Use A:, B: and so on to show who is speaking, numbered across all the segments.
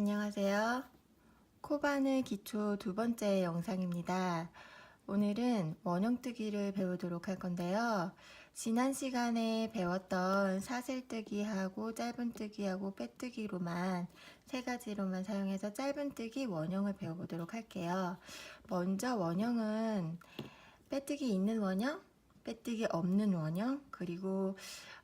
A: 안녕하세요. 코바늘 기초 두 번째 영상입니다. 오늘은 원형뜨기를 배우도록 할 건데요. 지난 시간에 배웠던 사슬뜨기하고 짧은뜨기하고 빼뜨기로만 세 가지로만 사용해서 짧은뜨기 원형을 배워보도록 할게요. 먼저 원형은 빼뜨기 있는 원형, 빼뜨기 없는 원형, 그리고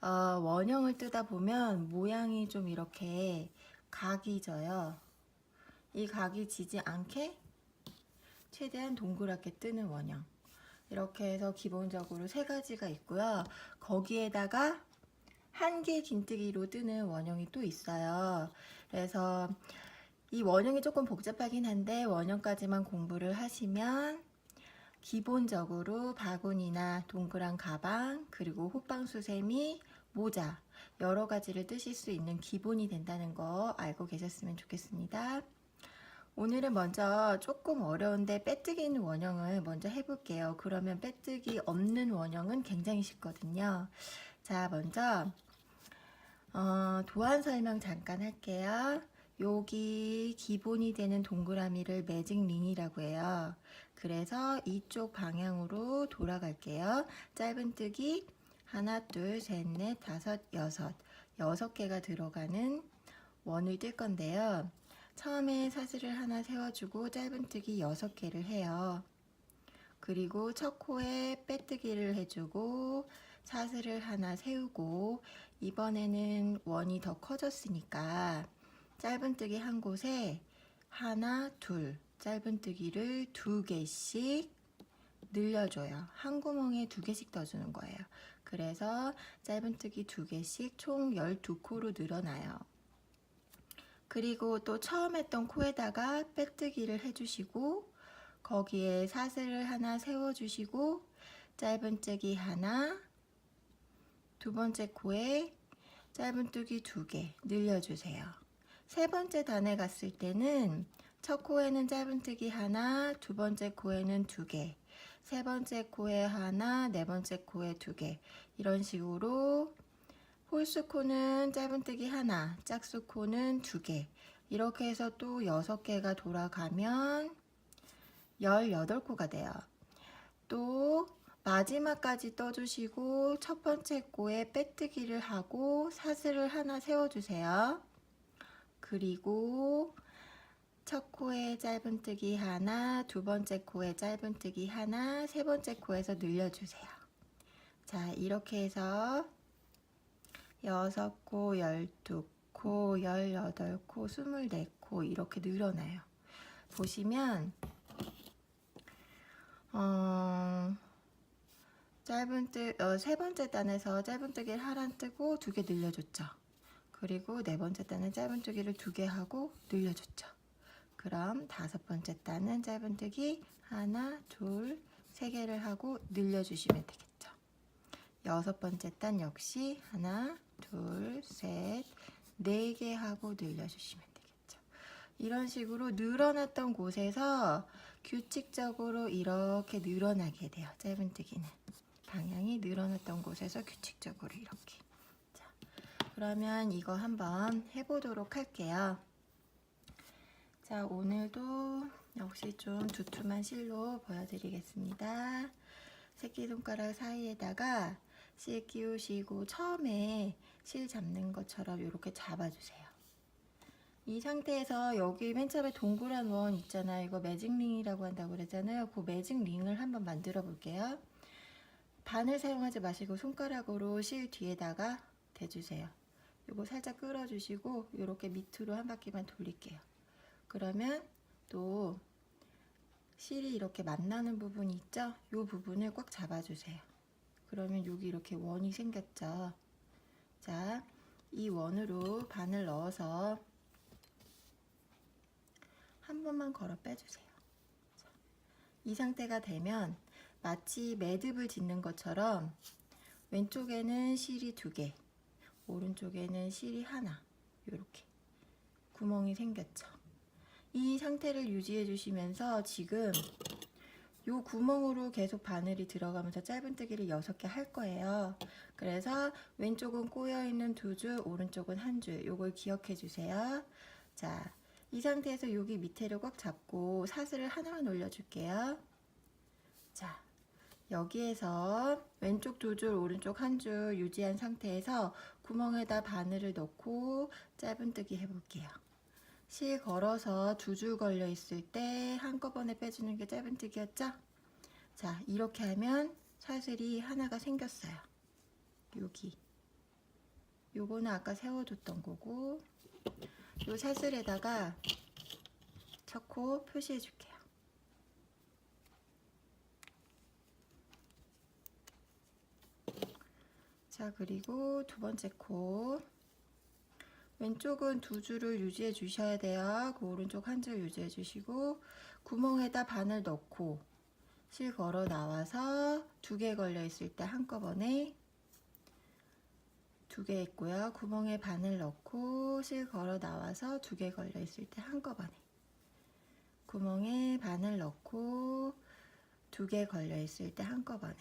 A: 어, 원형을 뜨다 보면 모양이 좀 이렇게 각이 져요. 이 각이 지지 않게 최대한 동그랗게 뜨는 원형. 이렇게 해서 기본적으로 세 가지가 있고요. 거기에다가 한 개 긴뜨기로 뜨는 원형이 또 있어요. 그래서 이 원형이 조금 복잡하긴 한데 원형까지만 공부를 하시면 기본적으로 바구니나 동그란 가방 그리고 호빵수세미 모자 여러 가지를 뜨실 수 있는 기본이 된다는 거 알고 계셨으면 좋겠습니다. 오늘은 먼저 조금 어려운데 빼뜨기 있는 원형을 먼저 해볼게요. 그러면 빼뜨기 없는 원형은 굉장히 쉽거든요. 자, 먼저 어, 도안 설명 잠깐 할게요. 여기 기본이 되는 동그라미를 매직 링이라고 해요. 그래서 이쪽 방향으로 돌아갈게요. 짧은 뜨기 하나, 둘, 셋, 넷, 다섯, 여섯 여섯 개가 들어가는 원을 뜰 건데요. 처음에 사슬을 하나 세워주고 짧은뜨기 여섯 개를 해요. 그리고 첫 코에 빼뜨기를 해주고 사슬을 하나 세우고 이번에는 원이 더 커졌으니까 짧은뜨기 한 곳에 하나, 둘, 짧은뜨기를 두 개씩 늘려줘요. 한 구멍에 두 개씩 떠주는 거예요. 그래서 짧은뜨기 두 개씩 총 12코로 늘어나요. 그리고 또 처음 했던 코에다가 빼뜨기를 해주시고 거기에 사슬을 하나 세워주시고 짧은뜨기 하나 두 번째 코에 짧은뜨기 두 개 늘려주세요. 세 번째 단에 갔을 때는 첫 코에는 짧은뜨기 하나, 두 번째 코에는 두 개, 세 번째 코에 하나, 네 번째 코에 두 개. 이런 식으로 홀수 코는 짧은뜨기 하나, 짝수 코는 두 개. 이렇게 해서 또 여섯 개가 돌아가면 18코가 돼요. 또 마지막까지 떠주시고 첫 번째 코에 빼뜨기를 하고 사슬을 하나 세워주세요. 그리고 첫 코에 짧은뜨기 하나, 두 번째 코에 짧은뜨기 하나, 세 번째 코에서 늘려주세요. 자, 이렇게 해서 여섯 코, 열두 코, 열여덟 코, 스물네 코 이렇게 늘어나요. 보시면 어, 짧은뜨 어, 세 번째 단에서 짧은뜨기를 하란 뜨고 두 개 늘려줬죠. 그리고 네 번째 단에 짧은뜨기를 두 개 하고 늘려줬죠. 그럼 다섯 번째 단은 짧은뜨기 하나, 둘, 세 개를 하고 늘려주시면 되겠죠. 여섯 번째 단 역시 하나, 둘, 셋, 네 개 하고 늘려주시면 되겠죠. 이런 식으로 늘어났던 곳에서 규칙적으로 이렇게 늘어나게 돼요. 짧은뜨기는. 방향이 늘어났던 곳에서 규칙적으로 이렇게. 자, 그러면 이거 한번 해보도록 할게요. 자, 오늘도 역시 좀 두툼한 실로 보여드리겠습니다. 새끼손가락 사이에다가 실 끼우시고 처음에 실 잡는 것처럼 이렇게 잡아주세요. 이 상태에서 여기 맨 처음에 동그란 원 있잖아요. 이거 매직링이라고 한다고 그랬잖아요. 그 매직링을 한번 만들어 볼게요. 반을 사용하지 마시고 손가락으로 실 뒤에다가 대주세요. 이거 살짝 끌어주시고 이렇게 밑으로 한 바퀴만 돌릴게요. 그러면 또 실이 이렇게 만나는 부분이 있죠? 이 부분을 꽉 잡아주세요. 그러면 여기 이렇게 원이 생겼죠? 자, 이 원으로 바늘 넣어서 한 번만 걸어 빼주세요. 자, 이 상태가 되면 마치 매듭을 짓는 것처럼 왼쪽에는 실이 두 개, 오른쪽에는 실이 하나, 이렇게 구멍이 생겼죠. 이 상태를 유지해 주시면서 지금 이 구멍으로 계속 바늘이 들어가면서 짧은뜨기를 6개 할 거예요. 그래서 왼쪽은 꼬여있는 두 줄, 오른쪽은 한 줄. 요걸 기억해 주세요. 자, 이 상태에서 여기 밑에를 꽉 잡고 사슬을 하나만 올려줄게요. 자, 여기에서 왼쪽 두 줄, 오른쪽 한 줄 유지한 상태에서 구멍에다 바늘을 넣고 짧은뜨기 해볼게요. 실 걸어서 두 줄 걸려 있을 때 한꺼번에 빼주는 게 짧은뜨기였죠? 자 이렇게 하면 사슬이 하나가 생겼어요 여기 요거는 아까 세워뒀던 거고 요 사슬에다가 척코 표시해 줄게요 자 그리고 두 번째 코 왼쪽은 두 줄을 유지해 주셔야 돼요. 그 오른쪽 한 줄 유지해 주시고 구멍에다 바늘 넣고 실 걸어 나와서 두 개 걸려 있을 때 한꺼번에 두개 있고요. 구멍에 바늘 넣고 실 걸어 나와서 두 개 걸려 있을 때 한꺼번에 구멍에 바늘 넣고 두 개 걸려 있을 때 한꺼번에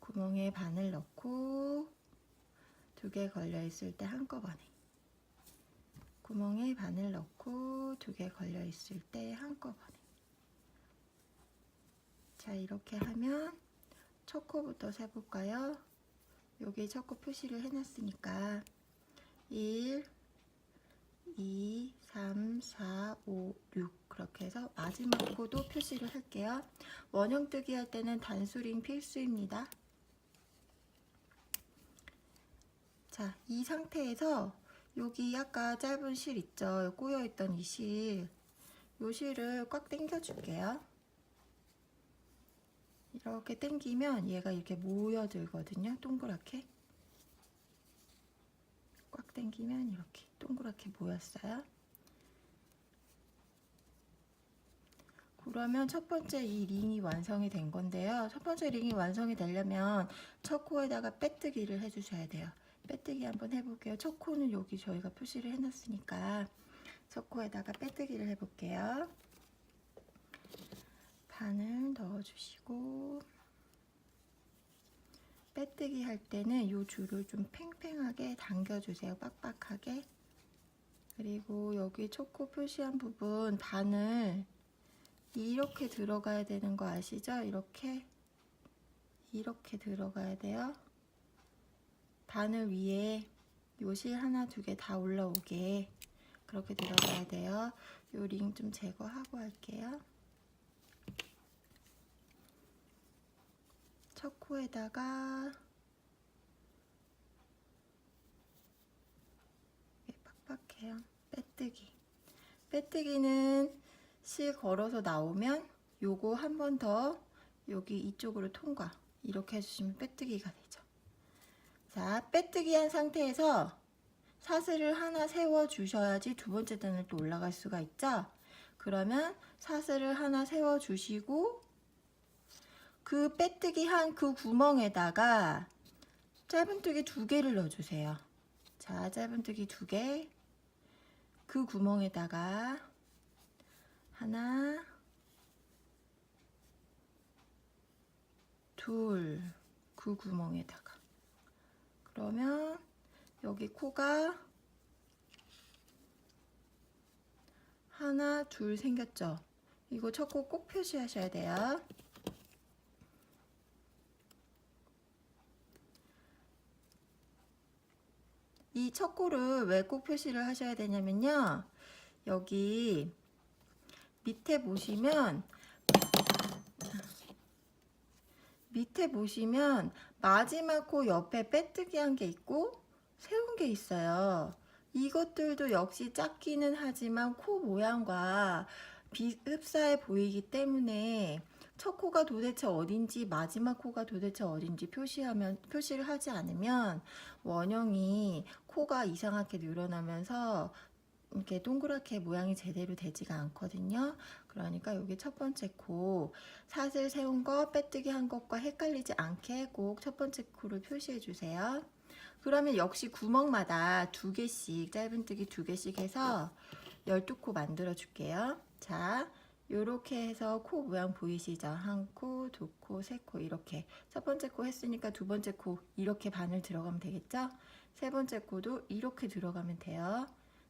A: 구멍에 바늘 넣고 두개 걸려 있을 때 한꺼번에 구멍에 바늘 넣고 두 개 걸려 있을 때 한꺼번에 자 이렇게 하면 첫 코부터 세볼까요? 여기 첫 코 표시를 해놨으니까 1, 2, 3, 4, 5, 6 그렇게 해서 마지막 코도 표시를 할게요. 원형뜨기 할 때는 단수링 필수입니다. 자, 이 상태에서 여기 아까 짧은 실 있죠? 꼬여있던 이 실. 요 실을 꽉 당겨줄게요. 이렇게 당기면 얘가 이렇게 모여들거든요. 동그랗게. 꽉 당기면 이렇게 동그랗게 모였어요. 그러면 첫 번째 이 링이 완성이 된 건데요. 첫 번째 링이 완성이 되려면 첫 코에다가 빼뜨기를 해주셔야 돼요. 빼뜨기 한번 해볼게요. 초코는 여기 저희가 표시를 해놨으니까 초코에다가 빼뜨기를 해볼게요. 반을 넣어주시고 빼뜨기 할 때는 이 줄을 좀 팽팽하게 당겨주세요. 빡빡하게. 그리고 여기 초코 표시한 부분 반을 이렇게 들어가야 되는 거 아시죠? 이렇게 이렇게 들어가야 돼요. 바늘 위에 요 실 하나 두 개 다 올라오게 그렇게 들어가야 돼요. 요 링 좀 제거하고 할게요. 첫 코에다가 빡빡해요. 빼뜨기. 빼뜨기는 실 걸어서 나오면 요거 한 번 더 여기 이쪽으로 통과 이렇게 해주시면 빼뜨기가 되죠. 자, 빼뜨기 한 상태에서 사슬을 하나 세워주셔야지 두 번째 단을 또 올라갈 수가 있죠? 그러면 사슬을 하나 세워주시고 그 빼뜨기 한 그 구멍에다가 짧은뜨기 두 개를 넣어주세요. 자, 짧은뜨기 두 개. 그 구멍에다가 하나, 둘, 그 구멍에다가 그러면 여기 코가 하나, 둘 생겼죠? 이거 첫 코 꼭 표시하셔야 돼요. 이 첫 코를 왜 꼭 표시를 하셔야 되냐면요. 여기 밑에 보시면 밑에 보시면 마지막 코 옆에 빼뜨기한 게 있고 세운 게 있어요. 이것들도 역시 작기는 하지만 코 모양과 비흡사해 보이기 때문에 첫 코가 도대체 어딘지 마지막 코가 도대체 어딘지 표시하면 표시를 하지 않으면 원형이 코가 이상하게 늘어나면서 이렇게 동그랗게 모양이 제대로 되지가 않거든요. 그러니까 여기 첫 번째 코 사슬 세운 거 빼뜨기 한 것과 헷갈리지 않게 꼭 첫 번째 코를 표시해 주세요. 그러면 역시 구멍마다 두 개씩 짧은뜨기 두 개씩 해서 12코 만들어 줄게요. 자, 요렇게 해서 코 모양 보이시죠? 한 코, 두 코, 세 코 이렇게 첫 번째 코 했으니까 두 번째 코 이렇게 반을 들어가면 되겠죠? 세 번째 코도 이렇게 들어가면 돼요.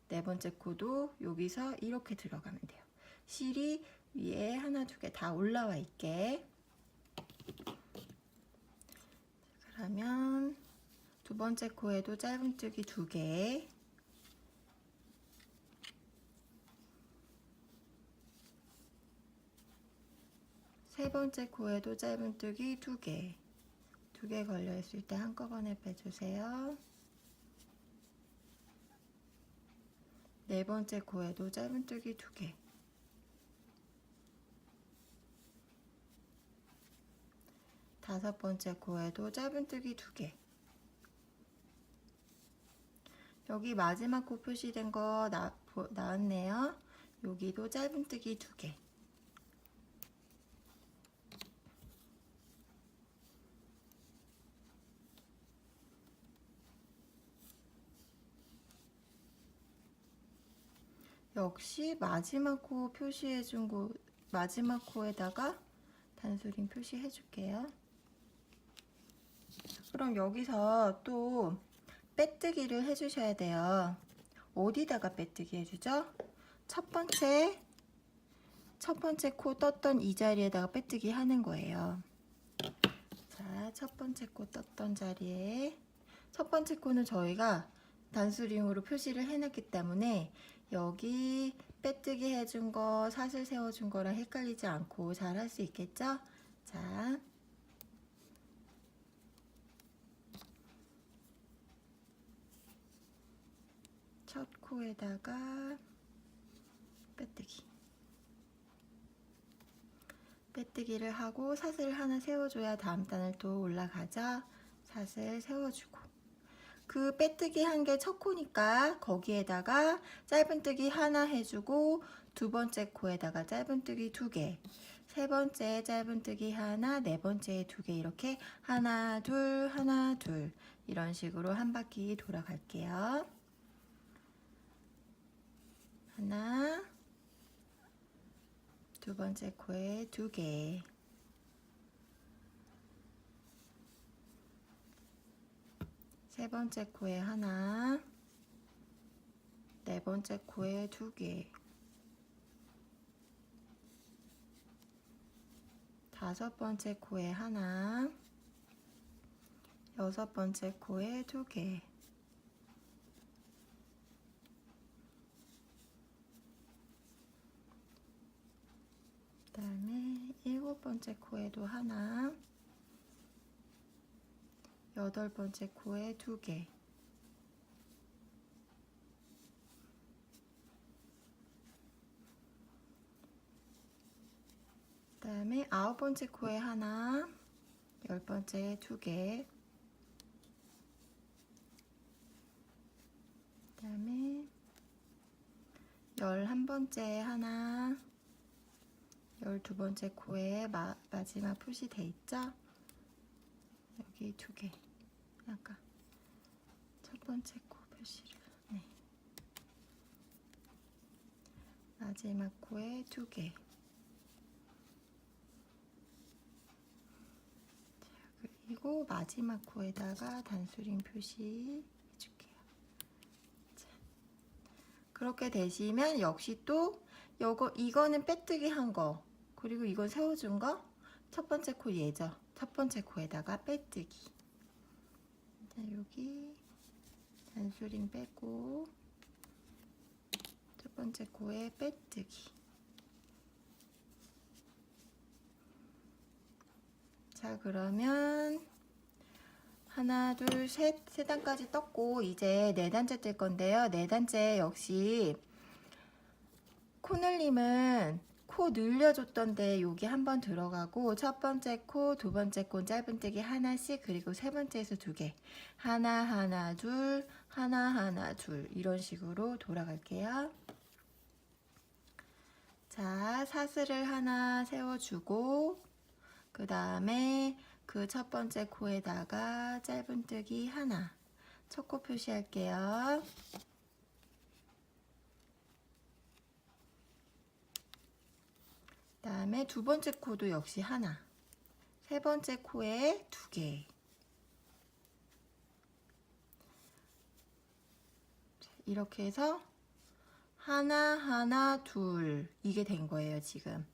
A: 네 번째 코도 여기서 이렇게 들어가면 돼요. 실이 위에 하나 두 개 다 올라와 있게 그러면 두 번째 코에도 짧은뜨기 두개세 번째 코에도 짧은뜨기 두개두 개 걸려있을 때 한꺼번에 빼주세요 네 번째 코에도 짧은뜨기 두개 다섯 번째 코에도 짧은뜨기 2개 여기 마지막 코 표시된 거 나, 보, 나왔네요 여기도 짧은뜨기 2개 역시 마지막 코 표시해준 곳 마지막 코에다가 단수링 표시해줄게요. 그럼 여기서 또 빼뜨기를 해주셔야 돼요. 어디다가 빼뜨기 해주죠? 첫 번째, 첫 번째 코 떴던 이 자리에다가 빼뜨기 하는 거예요. 자, 첫 번째 코 떴던 자리에 첫 번째 코는 저희가 단수링으로 표시를 해놨기 때문에 여기 빼뜨기 해준 거, 사슬 세워준 거랑 헷갈리지 않고 잘 할 수 있겠죠? 자, 코에다가 빼뜨기 빼뜨기를 하고 사슬 하나 세워줘야 다음 단을 또 올라가자 사슬 세워주고 그 빼뜨기 한 개 첫 코니까 거기에다가 짧은뜨기 하나 해주고 두 번째 코에다가 짧은뜨기 두 개, 세 번째 짧은뜨기 하나, 네 번째 두개 이렇게 하나 둘 하나 둘 이런 식으로 한 바퀴 돌아갈게요. 하나, 두 번째 코에 두 개. 세 번째 코에 하나, 네 번째 코에 두 개. 다섯 번째 코에 하나, 여섯 번째 코에 두 개. 일 번째 코에도 하나, 여덟 번째 코에 두 개, 그 다음에 아홉 번째 코에 하나, 열 번째에 두 개, 그 다음에 열한 번째에 하나, 12번째 코에 마, 마지막 표시돼 있죠? 여기 두 개. 아까 첫 번째 코 표시를. 네. 마지막 코에 두 개. 자, 그리고 마지막 코에다가 단수링 표시 해줄게요. 그렇게 되시면 역시 또 요거 이거는 빼뜨기 한 거. 그리고 이걸 세워준 거 첫 번째 코 예죠. 첫 번째 코에다가 빼뜨기. 자, 여기 단수링 빼고 첫 번째 코에 빼뜨기. 자, 그러면 하나, 둘, 셋, 세 단까지 떴고 이제 네 단째 뜰 건데요. 네 단째 역시 코늘림은 코 늘려줬던데 여기 한번 들어가고 첫 번째 코, 두 번째 코 짧은뜨기 하나씩 그리고 세 번째에서 두 개. 하나 하나 둘, 하나 하나 둘 이런 식으로 돌아갈게요. 자, 사슬을 하나 세워주고 그 다음에 그 첫 번째 코에다가 짧은뜨기 하나 첫 코 표시할게요. 다음에 두 번째 코도 역시 하나. 세 번째 코에 두 개. 이렇게 해서 하나, 하나, 둘. 이게 된 거예요, 지금.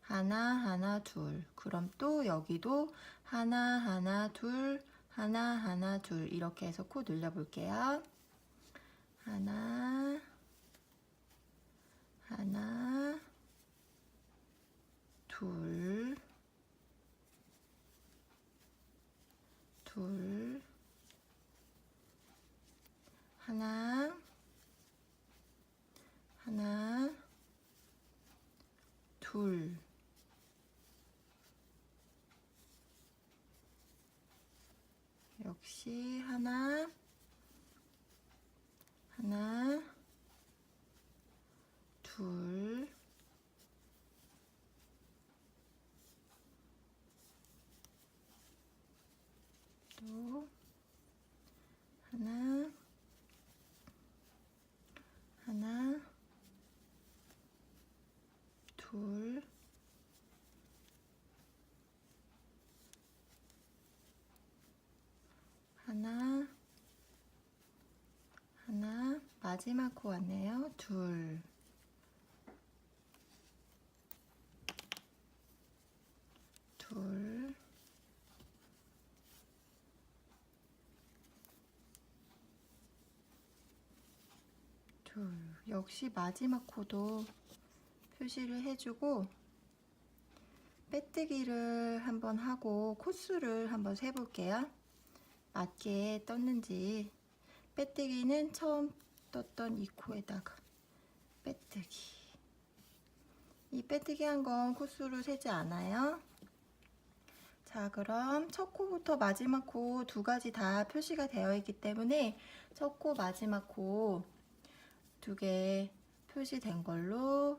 A: 하나, 하나, 둘. 그럼 또 여기도 하나, 하나, 둘. 하나, 하나, 둘. 이렇게 해서 코 늘려볼게요. 하나, 하나, 둘, 둘, 하나, 하나, 둘, 역시 하나, 둘, 하나, 하나, 마지막 코 왔네요. 둘, 둘, 둘. 역시 마지막 코도 표시를 해주고 빼뜨기를 한번 하고 코수를 한번 세볼게요. 맞게 떴는지 빼뜨기는 처음 떴던 이 코에다가 빼뜨기 이 빼뜨기 한 건 코수로 세지 않아요. 자 그럼 첫 코부터 마지막 코 두 가지 다 표시가 되어 있기 때문에 첫 코 마지막 코 두 개 표시된 걸로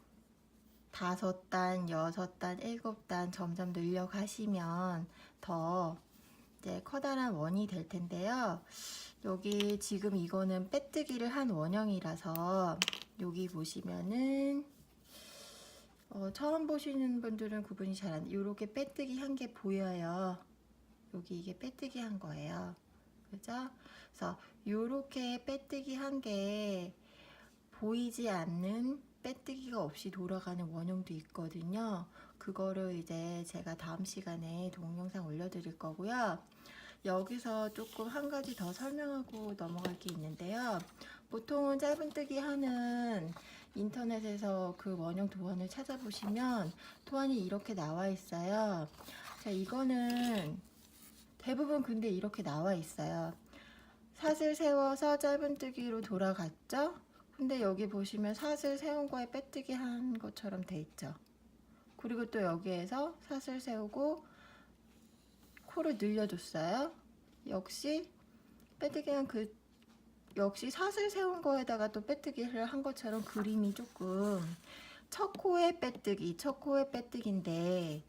A: 다섯 단, 여섯 단, 일곱 단 점점 늘려가시면 더 이제 커다란 원이 될 텐데요. 여기 지금 이거는 빼뜨기를 한 원형이라서 여기 보시면은 어, 처음 보시는 분들은 구분이 잘 안, 돼. 요렇게 빼뜨기 한 게 보여요. 여기 이게 빼뜨기 한 거예요. 그죠? 그래서 이렇게 빼뜨기 한 게 보이지 않는 빼뜨기가 없이 돌아가는 원형도 있거든요. 그거를 이제 제가 다음 시간에 동영상 올려드릴 거고요. 여기서 조금 한 가지 더 설명하고 넘어갈 게 있는데요. 보통은 짧은뜨기 하는 인터넷에서 그 원형 도안을 찾아보시면 도안이 이렇게 나와 있어요. 자, 이거는 대부분 근데 이렇게 나와 있어요. 사슬 세워서 짧은뜨기로 돌아갔죠? 근데 여기 보시면 사슬 세운 거에 빼뜨기 한 것처럼 돼 있죠. 그리고 또 여기에서 사슬 세우고 코를 늘려줬어요. 역시 빼뜨기는 그 역시 사슬 세운 거에다가 또 빼뜨기를 한 것처럼 그림이 조금 첫 코에 빼뜨기, 첫 코에 빼뜨기인데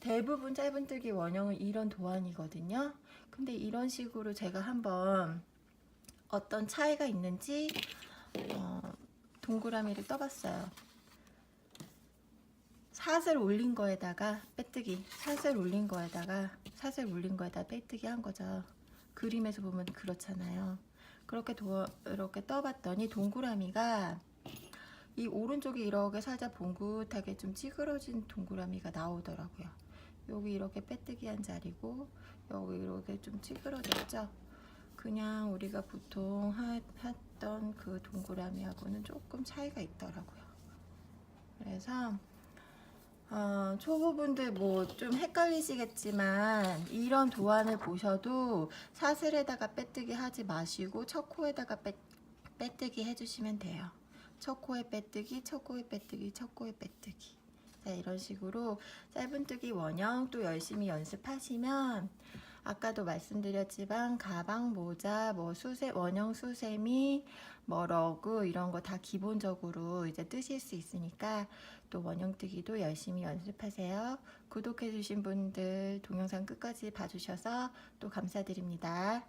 A: 대부분 짧은뜨기 원형은 이런 도안이거든요. 근데 이런 식으로 제가 한번 어떤 차이가 있는지 어, 동그라미를 떠봤어요. 사슬 올린 거에다가 빼뜨기 사슬 올린 거에다가 사슬 올린 거에다 빼뜨기 한 거죠. 그림에서 보면 그렇잖아요. 그렇게 도, 이렇게 떠봤더니 동그라미가 이 오른쪽이 이렇게 살짝 봉긋하게 좀 찌그러진 동그라미가 나오더라고요. 여기 이렇게 빼뜨기한 자리고 여기 이렇게 좀 찌그러졌죠. 그냥 우리가 보통 하, 하, 있던 그 동그라미하고는 조금 차이가 있더라고요. 그래서 어, 초보분들 뭐 좀 헷갈리시겠지만 이런 도안을 보셔도 사슬에다가 빼뜨기 하지 마시고 첫 코에다가 빼, 빼뜨기 해주시면 돼요. 첫 코에 빼뜨기, 첫 코에 빼뜨기, 첫 코에 빼뜨기. 자, 이런 식으로 짧은뜨기 원형 또 열심히 연습하시면 아까도 말씀드렸지만 가방, 모자, 뭐 수세, 원형 수세미, 뭐 러그 이런 거 다 기본적으로 이제 뜨실 수 있으니까 또 원형 뜨기도 열심히 연습하세요. 구독해주신 분들 동영상 끝까지 봐주셔서 또 감사드립니다.